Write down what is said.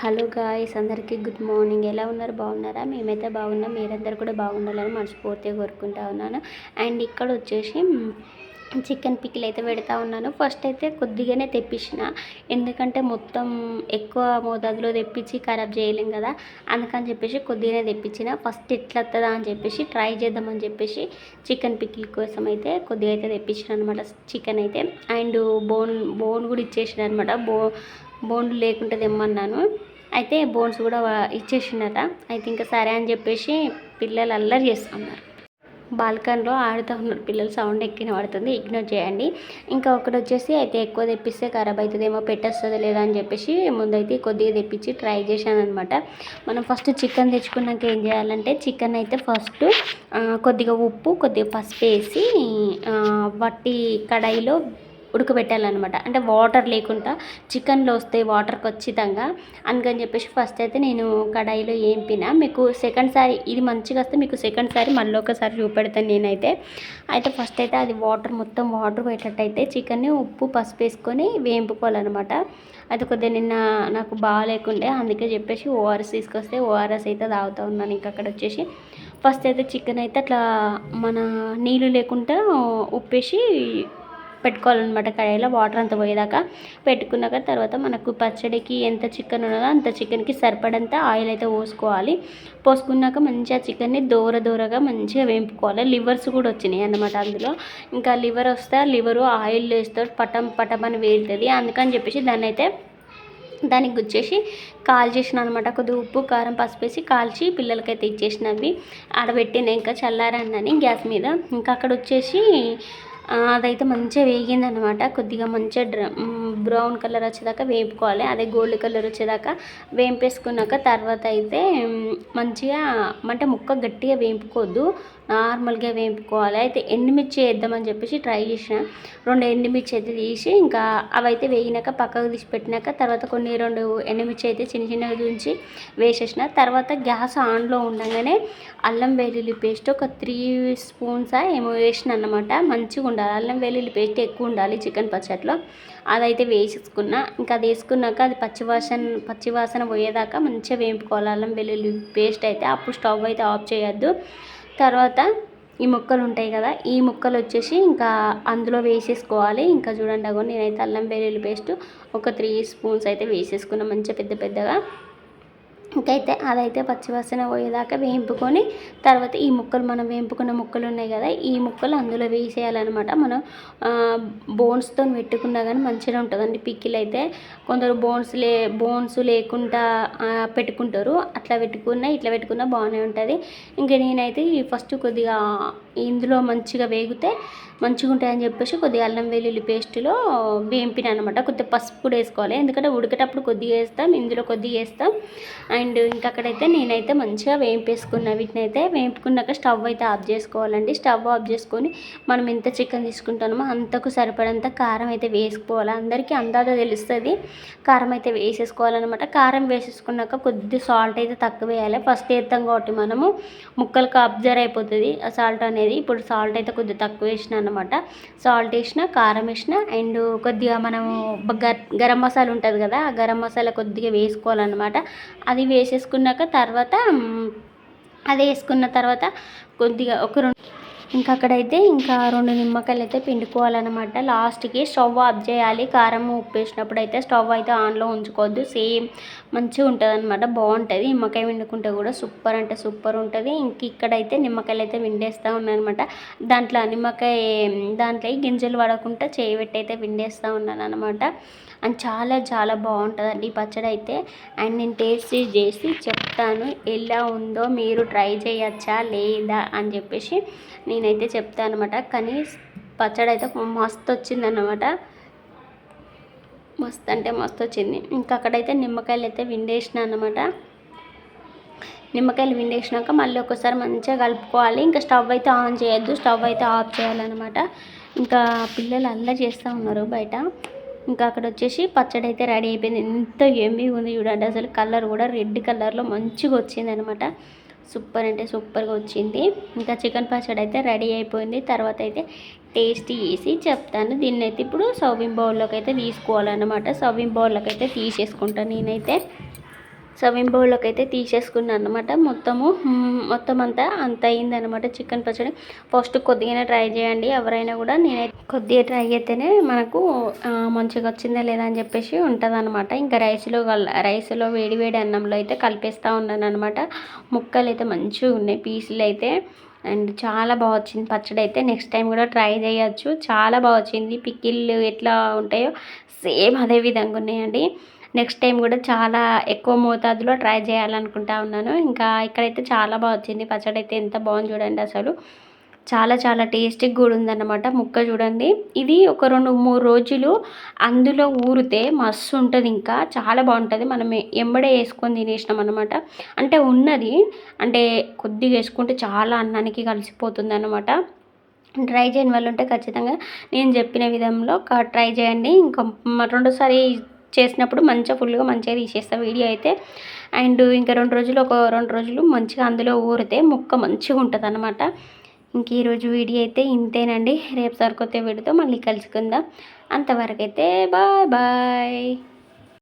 Hello guys అందరికీ good morning. ఎలా ఉన్నారు? బాగున్నారా? మేమైతే బాగున్నాం. మీరందరూ కూడా బాగుండాలని మనస్ఫూర్తిగా కోరుకుంటా ఉన్నాను. అండ్ ఇక్కడ వచ్చేసి చికెన్ పికిల్ అయితే పెడతా ఉన్నాను. ఫస్ట్ అయితే కొద్దిగానే తెప్పించిన. ఎందుకంటే మొత్తం ఎక్కువ మోతాదులో తెప్పించి ఖరాబ్ చేయలేం కదా. అందుకని చెప్పేసి కొద్దిగానే తెప్పించిన. ఫస్ట్ ఎట్లా వస్తుందా అని చెప్పేసి ట్రై చేద్దామని చెప్పేసి చికెన్ పికిల్ కోసం అయితే కొద్దిగా అయితే తెప్పించిన అనమాట చికెన్ అయితే. అండ్ బోన్ బోన్ కూడా ఇచ్చేసిన అనమాట బో బోన్లు లేకుండా తెమ్మన్నాను. అయితే బోన్స్ కూడా ఇచ్చేసిండట. అయితే ఇంకా సరే అని చెప్పేసి పిల్లలు అల్లరి చేస్తున్నారు. బాల్కన్లో ఆడుతూ ఉన్నారు. పిల్లలు సౌండ్ ఎక్కిన పడుతుంది. ఇగ్నోర్ చేయండి. ఇంకా ఒకటి వచ్చేసి అయితే ఎక్కువ తెప్పిస్తే ఖరాబ్ అవుతుందేమో పెట్టేస్తుంది లేదా అని చెప్పేసి ముందైతే కొద్దిగా తెప్పించి ట్రై చేశాను అనమాట మనం ఫస్ట్ చికెన్ తెచ్చుకున్నాక ఏం చేయాలంటే చికెన్ అయితే ఫస్ట్ కొద్దిగా ఉప్పు కొద్దిగా పసుపు వేసి వట్టి కడాయిలో ఉడకబెట్టాలన్నమాట. అంటే వాటర్ లేకుండా చికెన్లో వస్తాయి వాటర్ ఖచ్చితంగా. అందుకని చెప్పేసి ఫస్ట్ అయితే నేను కడాయిలో ఏంపిన. మీకు సెకండ్ సారి ఇది మంచిగా వస్తే మీకు సెకండ్ సారి మళ్ళీ ఒకసారి చూపెడతాను నేనైతే. అయితే ఫస్ట్ అయితే అది వాటర్ మొత్తం వాటర్ పోయేటట్టయితే చికెన్ని ఉప్పు పసుపు వేసుకొని వేయింపుకోవాలన్నమాట. అది కొద్దిగా నిన్న నాకు బాగాలేకుండే. అందుకే చెప్పేసి ఓఆర్ఎస్ తీసుకొస్తే ఓఆర్ఎస్ అయితే తాగుతూ ఉన్నాను ఇంకా అక్కడ వచ్చేసి. ఫస్ట్ అయితే చికెన్ అయితే అట్లా మన నీళ్ళు లేకుండా ఉప్పేసి పెట్టుకోవాలన్నమాట కడాయిలో. వాటర్ అంతా పోయేదాకా పెట్టుకున్నాక తర్వాత మనకు పచ్చడికి ఎంత చికెన్ ఉన్నదో అంత చికెన్కి సరిపడంత ఆయిల్ అయితే పోసుకోవాలి. పోసుకున్నాక మంచిగా చికెన్ని దూర దూరగా మంచిగా వేపుకోవాలి. లివర్స్ కూడా వచ్చినాయి అన్నమాట అందులో. ఇంకా లివర్ వస్తే లివరు ఆయిల్ వేస్తే పటం పటం అని వేలుతుంది. అందుకని చెప్పేసి దాన్ని అయితే దానికి గుచ్చేసి కాల్ చేసిన అనమాట కొద్దిగా ఉప్పు కారం పసుపు వేసి కాల్చి పిల్లలకైతే ఇచ్చేసినవి. ఆడబెట్టిన ఇంకా చల్లారన్నని గ్యాస్ మీద. ఇంకా అక్కడ వచ్చేసి అదైతే మంచిగా వేగిందనమాట కొద్దిగా మంచిగా డ్ర బ్రౌన్ కలర్ వచ్చేదాకా వేపుకోవాలి. అదే గోల్డ్ కలర్ వచ్చేదాకా వేంపేసుకున్నాక తర్వాత అయితే మంచిగా అంటే ముక్క గట్టిగా వేపుకోవద్దు. నార్మల్గా వేపుకోవాలి. అయితే ఎండుమిర్చి వేద్దామని చెప్పేసి ట్రై చేసిన. రెండు ఎండుమిర్చి అయితే తీసి ఇంకా అవైతే వేగినాక పక్కకు తీసి పెట్టినాక తర్వాత కొన్ని రెండు ఎండుమిర్చి అయితే చిన్న చిన్నగా ఉంచి వేసేసిన. తర్వాత గ్యాస్ ఆన్లో ఉండగానే అల్లం వెల్లుల్లి పేస్ట్ ఒక త్రీ స్పూన్స్ ఏమో వేసిన అన్నమాట. మంచిగా ఉండాలి. అల్లం వెల్లుల్లి పేస్ట్ ఎక్కువ ఉండాలి చికెన్ పచ్చట్లో. అదైతే వేసేసుకున్న. ఇంకా అది వేసుకున్నాక అది పచ్చివాసన పచ్చివాసన పోయేదాకా మంచిగా వేపుకోవాలి. అల్లం వెల్లుల్లి పేస్ట్ అయితే అప్పుడు స్టవ్ అయితే ఆఫ్ చేయొద్దు. తర్వాత ఈ ముక్కలు ఉంటాయి కదా ఈ ముక్కలు వచ్చేసి ఇంకా అందులో వేసేసుకోవాలి. ఇంకా చూడండి అగో నేనైతే అల్లం వెల్లుల్లి పేస్ట్ ఒక త్రీ స్పూన్స్ అయితే వేసేసుకున్నాను మంచిగా పెద్ద పెద్దగా. ఇంకైతే అదైతే పచ్చివాసన పోయేదాకా వేయింపుకొని తర్వాత ఈ ముక్కలు మనం వేయింపుకున్న ముక్కలు ఉన్నాయి కదా ఈ ముక్కలు అందులో వేసేయాలన్నమాట. మనం బోన్స్తో పెట్టుకున్నా కానీ మంచిగా ఉంటుందండి. పిక్కిలు అయితే కొందరు బోన్స్ లే బోన్స్ లేకుండా పెట్టుకుంటారు. అట్లా పెట్టుకున్నా ఇట్లా పెట్టుకున్నా బాగానే ఉంటుంది. ఇంకా నేనైతే ఫస్ట్ కొద్దిగా ఇందులో మంచిగా వేగితే మంచిగా ఉంటాయని చెప్పేసి కొద్దిగా అల్లం వెల్లుల్లి పేస్ట్లో వేంపిన అనమాట కొద్దిగా పసుపు కూడా వేసుకోవాలి. ఎందుకంటే ఉడికేటప్పుడు కొద్దిగా వేస్తాం ఇందులో కొద్దిగా వేస్తాం. అండ్ ఇంకా అక్కడైతే నేనైతే మంచిగా వేంపేసుకున్నా వీటిని అయితే వేంపుకున్నాక స్టవ్ అయితే ఆఫ్ చేసుకోవాలండి. స్టవ్ ఆఫ్ చేసుకొని మనం ఎంత చికెన్ తీసుకుంటామో అంతకు సరిపడంత కారం అయితే వేసుకోవాలి. అందరికీ అందాజ తెలుస్తుంది. కారం అయితే వేసేసుకోవాలన్నమాట. కారం వేసేసుకున్నాక కొద్ది సాల్ట్ అయితే తక్కువ వేయాలి. ఫస్ట్ వేస్తాం కాబట్టి మనము. ముక్కలకు అబ్జర్వ్ అయిపోతుంది ఆ సాల్ట్ అనేది. ఇప్పుడు సాల్ట్ అయితే కొద్దిగా తక్కువ వేసిన అనమాట సాల్ట్ వేసిన కారం వేసిన అండ్ కొద్దిగా మనము గరం మసాలా ఉంటుంది కదా ఆ గరం మసాలా కొద్దిగా వేసుకోవాలన్నమాట. అది వేసేసుకున్నాక తర్వాత అది వేసుకున్న తర్వాత కొద్దిగా ఒక రెండు ఇంకా అక్కడైతే ఇంకా రెండు నిమ్మకాయలు అయితే పిండుకోవాలన్నమాట. లాస్ట్కి స్టవ్ ఆఫ్ చేయాలి. కారం ఉప్పు వేసినప్పుడు అయితే స్టవ్ అయితే ఆన్లో ఉంచుకోవద్దు. సేమ్ మంచిగా ఉంటుంది అనమాట బాగుంటుంది నిమ్మకాయ పిండుకుంటే కూడా సూపర్ అంటే సూపర్ ఉంటుంది. ఇంక ఇక్కడైతే నిమ్మకాయలు అయితే పిండేస్తూ అనమాట దాంట్లో నిమ్మకాయ దాంట్లో గింజలు పడకుండా చేయి పెట్టి అయితే పిండేస్తూ ఉన్నాను అనమాట అండ్ చాలా చాలా బాగుంటుందండి ఈ పచ్చడి అయితే అండ్ నేను టేస్ట్ చేసి చెప్తాను ఎలా ఉందో మీరు ట్రై చేయొచ్చా లేదా అని చెప్పేసి నేనైతే చెప్తాను అనమాట కానీ పచ్చడి అయితే మస్తు వచ్చిందన్నమాట మస్తు అంటే మస్తు వచ్చింది ఇంకా అక్కడైతే నిమ్మకాయలు అయితే విండేసిన అనమాట నిమ్మకాయలు విండేసినాక మళ్ళీ ఒకసారి మంచిగా కలుపుకోవాలి. ఇంకా స్టవ్ అయితే ఆన్ చేయొద్దు. స్టవ్ అయితే ఆఫ్ చేయాలన్నమాట. ఇంకా పిల్లలు అల్ల చేస్తూ ఉన్నారు బయట. ఇంకా అక్కడ వచ్చేసి పచ్చడి అయితే రెడీ అయిపోయింది. ఎంత ఎమ్మి ఉంది చూడండి. అసలు కలర్ కూడా రెడ్ కలర్లో మంచిగా వచ్చింది అనమాట సూపర్ అంటే సూపర్గా వచ్చింది. ఇంకా చికెన్ పచ్చడి అయితే రెడీ అయిపోయింది. తర్వాత అయితే టేస్ట్ చేసి చెప్తాను. దీన్ని అయితే ఇప్పుడు సర్వింగ్ బౌల్లోకి అయితే తీసుకోవాలన్నమాట. సర్వింగ్ బౌల్లోకి అయితే తీసేసుకుంటాను నేనైతే. సర్వింగ్ బౌల్లోకి అయితే తీసేసుకున్నాను అనమాట మొత్తము మొత్తం అంతా అంత అయిందనమాట చికెన్ పచ్చడి. ఫస్ట్ కొద్దిగానే ట్రై చేయండి. ఎవరైనా కూడా నేనైతే కొద్దిగా ట్రై అయితేనే మనకు మంచిగా వచ్చిందా లేదా అని చెప్పేసి ఉంటుంది అనమాట ఇంకా రైస్లో రైస్లో వేడి వేడి అన్నంలో అయితే కలిపేస్తూ ఉన్నాను అనమాట ముక్కలు అయితే మంచిగా ఉన్నాయి పీసులు అయితే. అండ్ చాలా బాగా వచ్చింది పచ్చడి అయితే. నెక్స్ట్ టైం కూడా ట్రై చేయొచ్చు. చాలా బాగా వచ్చింది. పిక్కిళ్ళు ఎట్లా ఉంటాయో సేమ్ అదే విధంగా ఉన్నాయండి. నెక్స్ట్ టైం కూడా చాలా ఎక్కువ మోతాదులో ట్రై చేయాలనుకుంటా ఉన్నాను. ఇంకా ఇక్కడైతే చాలా బాగా వచ్చింది. పచ్చడి అయితే ఎంత బాగుంది చూడండి అసలు. చాలా చాలా టేస్టీగా కూడా ఉందన్నమాట ముక్క చూడండి. ఇది ఒక రెండు మూడు రోజులు అందులో ఊరితే మస్తు ఉంటుంది ఇంకా. చాలా బాగుంటుంది మనం ఎంబడే వేసుకొని తినేసినాం అనమాట అంటే ఉన్నది. అంటే కొద్దిగా వేసుకుంటే చాలా అన్నానికి కలిసిపోతుంది అనమాట ట్రై చేయని వాళ్ళు ఉంటే ఖచ్చితంగా నేను చెప్పిన విధంలో ట్రై చేయండి. ఇంకా రెండోసారి చేసినప్పుడు మంచిగా ఫుల్గా మంచిగా తీసేస్తా వీడియో అయితే. అండ్ ఇంకా రెండు రోజులు ఒక రెండు రోజులు మంచిగా అందులో ఊరితే ముక్క మంచిగా ఉంటుంది అనమాట ఇంక ఈరోజు వీడియో అయితే ఇంతేనండి. రేపు సరికొత్త వీడియోతో మళ్ళీ కలుసుకుందాం. అంతవరకు అయితే బాయ్ బాయ్.